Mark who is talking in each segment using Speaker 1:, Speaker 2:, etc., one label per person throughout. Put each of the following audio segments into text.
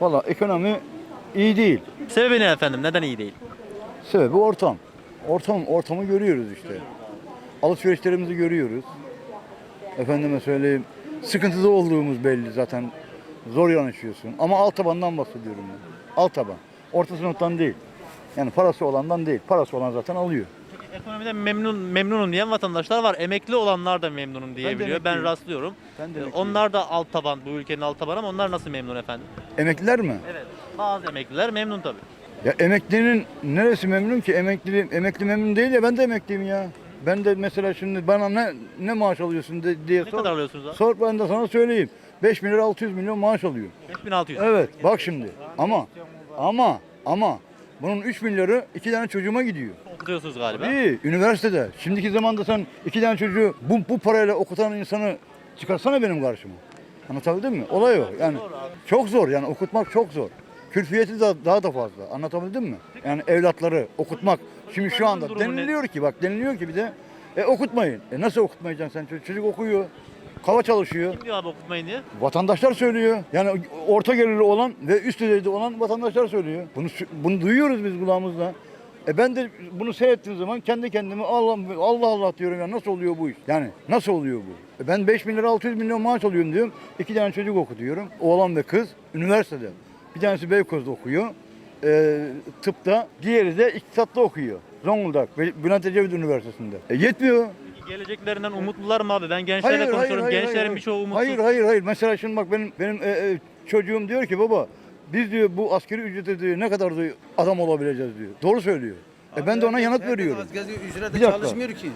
Speaker 1: Valla ekonomi iyi değil.
Speaker 2: Sebebi ne efendim? Neden iyi değil?
Speaker 1: Sebebi ortam. Ortam, ortamı görüyoruz işte. Alışverişlerimizi görüyoruz. Efendime söyleyeyim, sıkıntıda olduğumuz belli zaten. Zor yanaşıyorsun. Ama alt tabandan bahsediyorum ben. Alt taban. Orta sınıftan değil. Yani parası olandan değil. Parası olan zaten alıyor.
Speaker 2: Peki ekonomiden memnun memnunum diyen vatandaşlar var. Emekli olanlar da memnunum diyebiliyor. Ben,
Speaker 1: emekliyim.
Speaker 2: rastlıyorum.
Speaker 1: Ben de
Speaker 2: Ee,
Speaker 1: emekliyim.
Speaker 2: Onlar da alt taban, bu ülkenin alt tabanı ama onlar nasıl memnun efendim?
Speaker 1: Emekliler mi?
Speaker 2: Evet. Bazı emekliler memnun tabii.
Speaker 1: Ya emeklinin neresi memnun ki? Emekli, emekli memnun değil ya ben de emekliyim ya. Ben de mesela şimdi bana ne ne maaş alıyorsun de- diye
Speaker 2: Ne
Speaker 1: sor.
Speaker 2: kadar alıyorsunuz abi?
Speaker 1: Sor ben de sana söyleyeyim. 5 milyar 600 milyon maaş alıyor.
Speaker 2: 5600.
Speaker 1: Evet bak şimdi. Ama ama ama bunun 3 milyarı iki tane çocuğuma gidiyor.
Speaker 2: Okutuyorsunuz galiba.
Speaker 1: İyi üniversitede. Şimdiki zamanda sen iki tane çocuğu bu, bu parayla okutan insanı çıkarsana benim karşıma. Anlatabildim mi? Olay o. Yani çok zor yani okutmak çok zor. Külfiyeti de daha da fazla. Anlatabildim mi? Yani evlatları okutmak. Şimdi şu anda deniliyor ki bak deniliyor ki bir de e, okutmayın. E nasıl okutmayacaksın sen? Çocuk, çocuk okuyor. Kava çalışıyor.
Speaker 2: Kim diyor abi okutmayın diye?
Speaker 1: Vatandaşlar söylüyor. Yani orta gelirli olan ve üst düzeyde olan vatandaşlar söylüyor. Bunu bunu duyuyoruz biz kulağımızla. E ben de bunu seyrettiğim zaman kendi kendime Allah Allah Allah diyorum ya nasıl oluyor bu iş? Yani nasıl oluyor bu? E ben 5 milyar 600 milyon maaş alıyorum diyorum. İki tane çocuk okutuyorum. Oğlan ve kız üniversitede. Bir tanesi Beykoz'da okuyor. E, tıpta. Diğeri de iktisatta okuyor. Zonguldak. Bülent Ecevit Üniversitesi'nde. E, yetmiyor.
Speaker 2: Geleceklerinden umutlular mı abi? Ben gençlerle konuşuyorum. Gençlerin birçoğu umutsuz.
Speaker 1: Hayır hayır hayır. Mesela şimdi bak benim benim e, e, çocuğum diyor ki baba biz diyor bu askeri ücrete diyor ne kadar diyor adam olabileceğiz diyor. Doğru söylüyor. E ben de ona yanıt veriyorum.
Speaker 3: Asgari
Speaker 1: Bir
Speaker 3: ücretle
Speaker 1: dakika.
Speaker 3: çalışmıyor ki.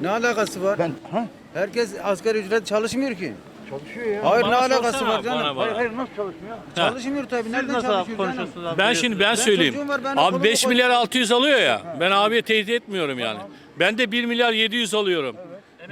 Speaker 3: Ne alakası var?
Speaker 1: Ben ha
Speaker 3: Herkes asgari ücret çalışmıyor ki.
Speaker 1: çalışıyor ya.
Speaker 3: Hayır ne
Speaker 4: Bana
Speaker 3: alakası
Speaker 4: sorsana
Speaker 3: var canım?
Speaker 4: bana bak.
Speaker 1: Hayır hayır nasıl çalışmıyor?
Speaker 3: Çalışmıyor tabii.
Speaker 2: Siz
Speaker 3: Nereden
Speaker 2: nasıl
Speaker 3: çalışıyor
Speaker 2: konuşuyorsunuz
Speaker 3: canım?
Speaker 2: abi?
Speaker 4: Ben şimdi ben söyleyeyim.
Speaker 3: çocuğum var, ben
Speaker 4: Abi
Speaker 3: okulumu
Speaker 4: 5
Speaker 3: koy-
Speaker 4: milyar 600 alıyor ya. Ben abiye tehdit etmiyorum yani. Ben de 1 milyar 700 alıyorum.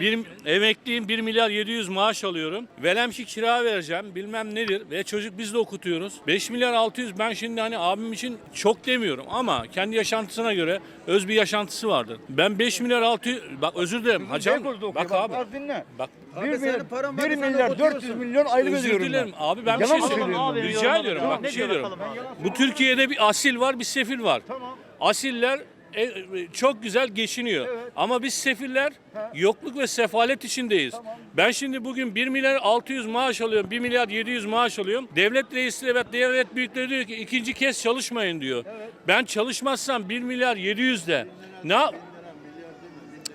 Speaker 4: Bir, emekliyim 1 milyar 700 maaş alıyorum. Velem ki kira vereceğim bilmem nedir ve çocuk biz de okutuyoruz. 5 milyar 600 ben şimdi hani abim için çok demiyorum ama kendi yaşantısına göre öz bir yaşantısı vardır. Ben 5 milyar 600 bak özür dilerim hacı
Speaker 1: okuyor.
Speaker 4: bak abi.
Speaker 1: Az dinle.
Speaker 4: Bak
Speaker 1: 1
Speaker 3: Abi senin
Speaker 1: milyar,
Speaker 3: paran var,
Speaker 1: 1
Speaker 3: sen de
Speaker 1: milyar
Speaker 3: oturuyorsun.
Speaker 1: 400 milyon aylık
Speaker 4: Özür
Speaker 1: ödüyorum
Speaker 4: dilerim
Speaker 1: ben.
Speaker 4: abi ben bir
Speaker 1: Yalan
Speaker 4: şey
Speaker 1: mı
Speaker 4: söylüyorum.
Speaker 1: söylüyorum?
Speaker 4: Rica ediyorum bak bir şey
Speaker 2: diyor
Speaker 4: diyorum. Bu Türkiye'de bir asil var bir sefil var.
Speaker 1: Tamam.
Speaker 4: Asiller e, çok güzel geçiniyor. Ama biz sefiller yokluk ve sefalet içindeyiz. Ben şimdi bugün 1 milyar 600 maaş alıyorum, 1 milyar 700 maaş alıyorum. Devlet reisleri ve devlet büyükleri diyor ki ikinci kez çalışmayın diyor. Ben çalışmazsam 1 milyar 700 de ne yap-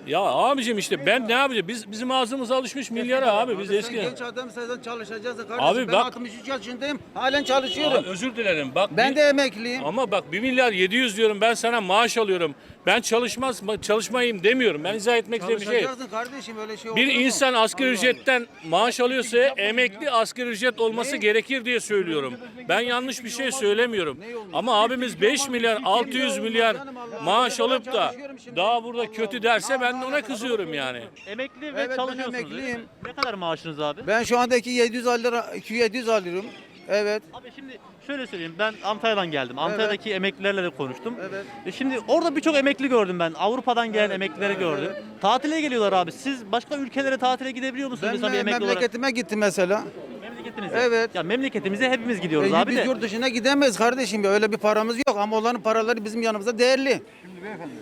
Speaker 4: ya abicim işte ben ne yapacağım? Biz bizim ağzımız alışmış milyara abi. Biz
Speaker 3: Sen
Speaker 4: eski.
Speaker 3: genç adam sen çalışacaksın kardeşim.
Speaker 4: Abi
Speaker 3: ben
Speaker 4: bak-
Speaker 3: 63 yaşındayım. Halen çalışıyorum.
Speaker 4: Aa, özür dilerim. Bak
Speaker 3: ben
Speaker 4: bir-
Speaker 3: de emekliyim.
Speaker 4: Ama bak 1 milyar 700 diyorum ben sana maaş alıyorum. Ben çalışmaz çalışmayayım demiyorum. Ben izah etmek istediğim bir şey.
Speaker 3: Çalışacaksın kardeşim öyle şey olur
Speaker 4: Bir
Speaker 3: mu?
Speaker 4: insan asgari ücretten maaş alıyorsa emekli asgari ücret olması gerekir diye söylüyorum. Ben yanlış bir şey söylemiyorum. Ama abimiz 5 milyar 600 milyar maaş alıp da daha burada kötü derse ben de ona kızıyorum yani.
Speaker 2: Emekli ve
Speaker 3: Evet, ben
Speaker 2: çalışıyorsunuz.
Speaker 3: emekliyim.
Speaker 2: Ne kadar maaşınız abi?
Speaker 3: Ben şu andaki 700 lira 700 alıyorum. Evet.
Speaker 2: Abi şimdi şöyle söyleyeyim ben Antalya'dan geldim. Antalya'daki emeklilerle de konuştum.
Speaker 3: Evet.
Speaker 2: E şimdi orada birçok emekli gördüm ben. Avrupa'dan gelen emeklileri gördüm. Tatile geliyorlar abi. Siz başka ülkelere tatile gidebiliyor musunuz
Speaker 3: Ben
Speaker 2: mesela bir
Speaker 3: me-
Speaker 2: emekli olarak?
Speaker 3: memleketime gittim mesela.
Speaker 2: Memleketinize.
Speaker 3: Evet.
Speaker 2: Ya memleketimize hepimiz gidiyoruz
Speaker 3: E,
Speaker 2: abi
Speaker 3: biz
Speaker 2: de.
Speaker 3: yurt dışına gidemeyiz kardeşim. Öyle bir paramız yok ama onların paraları bizim yanımızda değerli.
Speaker 1: Şimdi beyefendi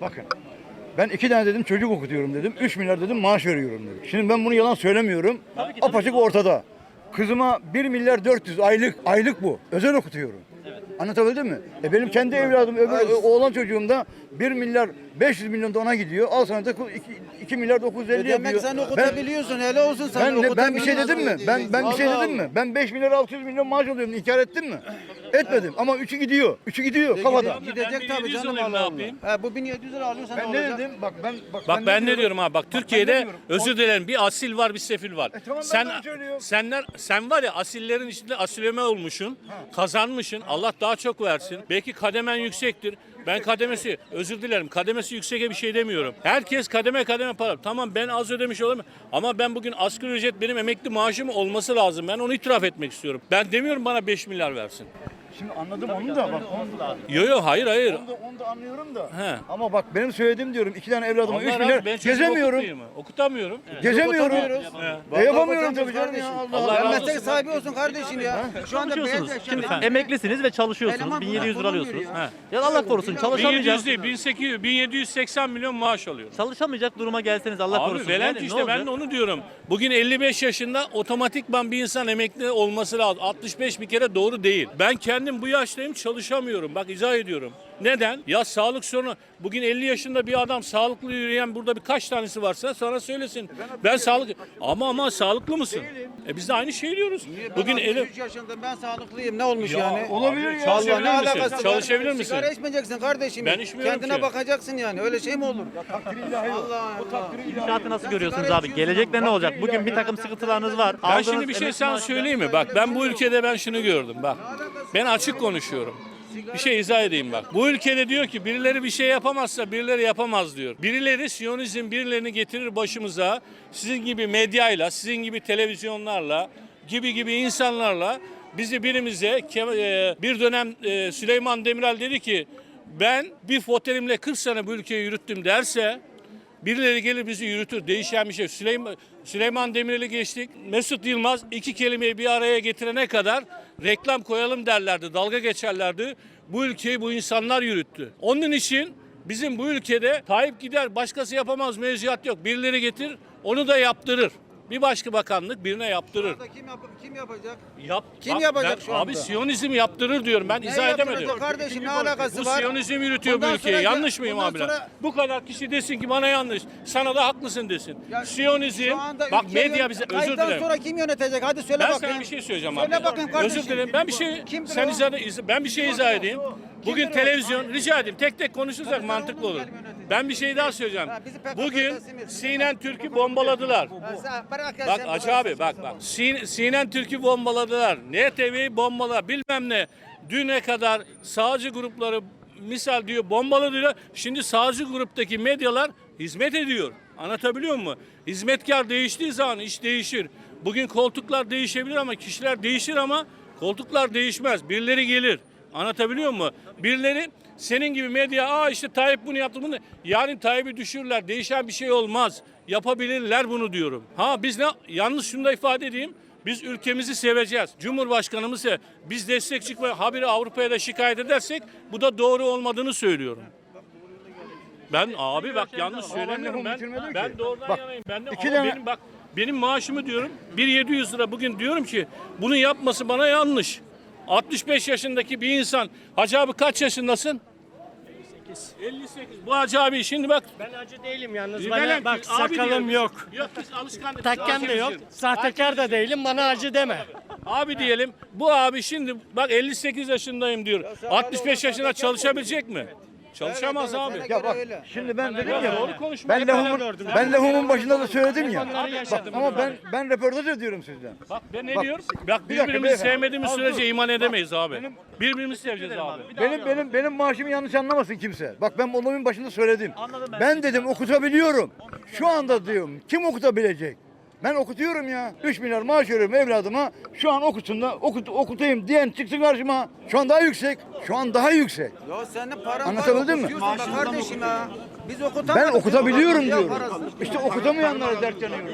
Speaker 1: bakın ben iki tane dedim çocuk okutuyorum dedim. 3 milyar dedim maaş veriyorum dedim. Şimdi ben bunu yalan söylemiyorum. Apaçık ortada. Kızıma 1 milyar 400 aylık aylık bu. Özel okutuyorum. Anlatabildim mi? E benim kendi evladım, öbür oğlan çocuğum da 1 milyar 500 milyon da ona gidiyor. Al sana da 2, 2 milyar 950
Speaker 3: E demek
Speaker 1: yapıyor.
Speaker 3: sen
Speaker 1: Ben-
Speaker 3: okutabiliyorsun. Hele olsun sen
Speaker 1: ben, ben bir şey dedim mi? Ben ben bir şey dedim mi? Ben 5 milyar 600 milyon maaş alıyorum. İnkar ettim mi? Etmedim ama üçü gidiyor. Üçü gidiyor kafada.
Speaker 4: Ben
Speaker 3: Gidecek tabii
Speaker 4: 1700
Speaker 3: canım Allah
Speaker 4: yapayım?
Speaker 3: Allah. He, bu 1700 lira alıyorsan
Speaker 1: Ben
Speaker 3: ne
Speaker 1: dedim? Bak ben bak,
Speaker 4: Bak ben ne
Speaker 1: diyorum?
Speaker 4: abi bak
Speaker 1: ben
Speaker 4: Türkiye'de özür dilerim bir asil var bir sefil var.
Speaker 1: E tamam, ben
Speaker 4: sen senler sen var ya asillerin içinde asileme olmuşsun. Kazanmışsın. Allah daha çok versin. Belki kademen yüksektir. Ben kademesi özür dilerim kademesi yüksek bir şey demiyorum. Herkes kademe kademe para. Tamam ben az ödemiş olamam ama ben bugün asgari ücret benim emekli maaşım olması lazım. Ben onu itiraf etmek istiyorum. Ben demiyorum bana 5 milyar versin.
Speaker 1: Şimdi anladım onu da bak. Onu da,
Speaker 4: Yo yo hayır hayır.
Speaker 1: onu da, onu da anlıyorum da.
Speaker 4: He.
Speaker 1: Ama bak benim söylediğim diyorum iki tane evladıma
Speaker 4: Allah
Speaker 1: 3
Speaker 4: razı
Speaker 1: milyar
Speaker 4: olsun,
Speaker 1: gezemiyorum.
Speaker 4: okutmayayım mı? Okutamıyorum.
Speaker 1: Gezemiyorum. E, yapamıyorum tabii canım. Allah
Speaker 4: Allah
Speaker 1: Allah.
Speaker 4: razı
Speaker 3: Ben
Speaker 4: olsun.
Speaker 3: meslek sahibi olsun kardeşim ya. Şu anda beyaz
Speaker 2: Çalışıyorsunuz. Şimdi
Speaker 4: Ha.
Speaker 2: emeklisiniz ve çalışıyorsunuz.
Speaker 3: Eleman
Speaker 2: 1700 lira
Speaker 3: bunlar,
Speaker 2: alıyorsunuz.
Speaker 4: ya.
Speaker 2: Ya Allah korusun
Speaker 4: 1700
Speaker 2: çalışamayacak.
Speaker 4: değil 1800 1780 milyon maaş alıyor.
Speaker 2: Çalışamayacak duruma gelseniz Allah
Speaker 4: Abi
Speaker 2: korusun.
Speaker 4: velen
Speaker 2: Yani ne
Speaker 4: işte ben
Speaker 2: olacak?
Speaker 4: de onu diyorum. Bugün 55 yaşında otomatikman bir insan emekli olması lazım. 65 bir kere doğru değil. Ben kendim bu yaştayım çalışamıyorum. Bak izah ediyorum. Neden? Ya sağlık sorunu. Bugün 50 yaşında bir adam sağlıklı yürüyen burada birkaç tanesi varsa sana söylesin. Ben sağlık ama ama sağlıklı mısın? E biz de aynı şeyi diyoruz. Bugün
Speaker 3: Ben
Speaker 4: elim
Speaker 3: 63 yaşında ben sağlıklıyım. Ne olmuş
Speaker 4: Ya,
Speaker 3: yani?
Speaker 1: Olabilir ya.
Speaker 4: Çalışabilir
Speaker 3: ne
Speaker 4: misin?
Speaker 3: alakası var?
Speaker 4: Çalışabilir misin?
Speaker 3: Sigara içmeyeceksin kardeşim.
Speaker 4: Ben içmiyorum
Speaker 3: Kendine
Speaker 4: ki.
Speaker 3: bakacaksın yani. Öyle şey mi olur? Allah Allah.
Speaker 2: İnşaatı nasıl görüyorsunuz abi? Gelecekte ne olacak? Bugün bir takım sıkıntılarınız var.
Speaker 4: Ben
Speaker 2: Aldığınız
Speaker 4: şimdi bir şey
Speaker 2: maaşı-
Speaker 4: söyleyeyim mi? Bak ben bu ülkede ben şunu gördüm bak. Ben açık konuşuyorum. Bir şey izah edeyim bak. Bu ülkede diyor ki birileri bir şey yapamazsa birileri yapamaz diyor. Birileri Siyonizm birilerini getirir başımıza. Sizin gibi medyayla, sizin gibi televizyonlarla, gibi gibi insanlarla bizi birimize e, bir dönem e, Süleyman Demirel dedi ki ben bir fotelimle 40 sene bu ülkeyi yürüttüm derse Birileri gelir bizi yürütür. Değişen bir şey. Süleyman, Süleyman Demirel'i geçtik. Mesut Yılmaz iki kelimeyi bir araya getirene kadar reklam koyalım derlerdi. Dalga geçerlerdi. Bu ülkeyi bu insanlar yürüttü. Onun için bizim bu ülkede Tayyip gider başkası yapamaz mevzuat yok. Birileri getir onu da yaptırır. Bir başka bakanlık birine yaptırır.
Speaker 3: Burada Kim, yap kim yapacak?
Speaker 4: Yap,
Speaker 3: Kim
Speaker 4: bak
Speaker 3: yapacak
Speaker 4: ben-
Speaker 3: şu anda?
Speaker 4: Abi Siyonizm yaptırır diyorum. Ben
Speaker 3: Ne
Speaker 4: izah
Speaker 3: yaptıracak
Speaker 4: edemedim.
Speaker 3: Kardeşim ne alakası
Speaker 4: Bu
Speaker 3: var?
Speaker 4: Siyonizm yürütüyor
Speaker 3: Bundan
Speaker 4: bu ülkeyi.
Speaker 3: sonra-
Speaker 4: yanlış mıyım
Speaker 3: bundan
Speaker 4: abiler?
Speaker 3: sonra-
Speaker 4: Bu kadar kişi desin ki bana yanlış. Sana da haklısın desin.
Speaker 3: Ya
Speaker 4: Siyonizm,
Speaker 3: Şu anda
Speaker 4: bak
Speaker 3: ülkeyi
Speaker 4: medya
Speaker 3: yön-
Speaker 4: bize özür
Speaker 3: Kayıttan
Speaker 4: dilerim.
Speaker 3: sonra kim yönetecek? Hadi söyle
Speaker 4: Ben
Speaker 3: bakayım.
Speaker 4: sana bir şey söyleyeceğim
Speaker 3: Söyle
Speaker 4: abi.
Speaker 3: bakayım kardeşim.
Speaker 4: Özür dilerim. Ben bir şey
Speaker 3: Kimdir
Speaker 4: sen
Speaker 3: o?
Speaker 4: izah iz- ben bir şey izah edeyim. Bugün televizyon rica edeyim tek tek konuşursak mantıklı olur. Ben bir şey daha söyleyeceğim. Bugün. Sinen Türk'ü bombaladılar. Bak
Speaker 3: bırak
Speaker 4: abi bak bak. Sin, Sinen Türk'ü bombaladılar. NTV'yi bombala bilmem ne. Düne kadar sağcı grupları misal diyor bombalı diyor. Şimdi sağcı gruptaki medyalar hizmet ediyor. Anlatabiliyor muyum? Hizmetkar değiştiği zaman iş değişir. Bugün koltuklar değişebilir ama kişiler değişir ama koltuklar değişmez. Birileri gelir. Anlatabiliyor muyum? Birileri senin gibi medya aa işte Tayyip bunu yaptı bunu. Yarın Tayyip'i düşürürler. Değişen bir şey olmaz. Yapabilirler bunu diyorum. Ha biz ne yalnız şunu da ifade edeyim. Biz ülkemizi seveceğiz. Cumhurbaşkanımız sev- biz destek çıkma haberi Avrupa'ya da şikayet edersek bu da doğru olmadığını söylüyorum. Ben abi bak yanlış söylemiyorum ben. Ben doğrudan
Speaker 1: Bak,
Speaker 4: yanayım. Ben de
Speaker 1: iki
Speaker 4: ama benim bak benim maaşımı diyorum 1700 lira bugün diyorum ki bunu yapması bana yanlış. 65 yaşındaki bir insan. Hacı abi kaç yaşındasın? 58. Bu Hacı abi şimdi bak.
Speaker 5: Ben acı değilim yalnız.
Speaker 4: Ben-
Speaker 5: Bana bak
Speaker 4: abi
Speaker 5: sakalım
Speaker 4: diyorum.
Speaker 5: yok.
Speaker 4: Yok biz alışkan.
Speaker 5: Takken de yok. Sahtekar da değilim. Bana acı deme.
Speaker 4: Abi diyelim bu abi şimdi bak 58 yaşındayım diyor. 65 yaşında çalışabilecek mi? Çalışamaz
Speaker 3: Evet,
Speaker 4: abi.
Speaker 1: Ya bak
Speaker 3: Öyle.
Speaker 1: şimdi ben dedim
Speaker 4: Ya doğru konuşma.
Speaker 1: ben
Speaker 5: gördüm.
Speaker 1: ben lahumun başında da söyledim ya. Bak, ama ben ben röportaj ediyorum sizden.
Speaker 4: Bak ben ne
Speaker 1: Bak,
Speaker 4: diyorum? Bak birbirimizi sevmediğimiz sürece
Speaker 1: dur.
Speaker 4: iman edemeyiz abi.
Speaker 1: benim-
Speaker 4: Birbirimizi seveceğiz abi.
Speaker 1: Benim benim benim maaşımı yanlış anlamasın kimse. Bak ben onumun başında söyledim.
Speaker 2: Anladım ben.
Speaker 1: Ben dedim okutabiliyorum. Şu anda diyorum kim okutabilecek? Ben okutuyorum ya. 3 milyar maaş veriyorum evladıma. Şu an okutsun da okut, okutayım diyen çıksın karşıma. Şu an daha yüksek. Şu an daha yüksek.
Speaker 3: Ya senin paran var.
Speaker 1: Anlatabildim mi?
Speaker 3: okutuyorsun da kardeşim ya. Biz okutamadık.
Speaker 1: Ben okutabiliyorum diyorum. İşte okutamayanlara dert yanıyorum.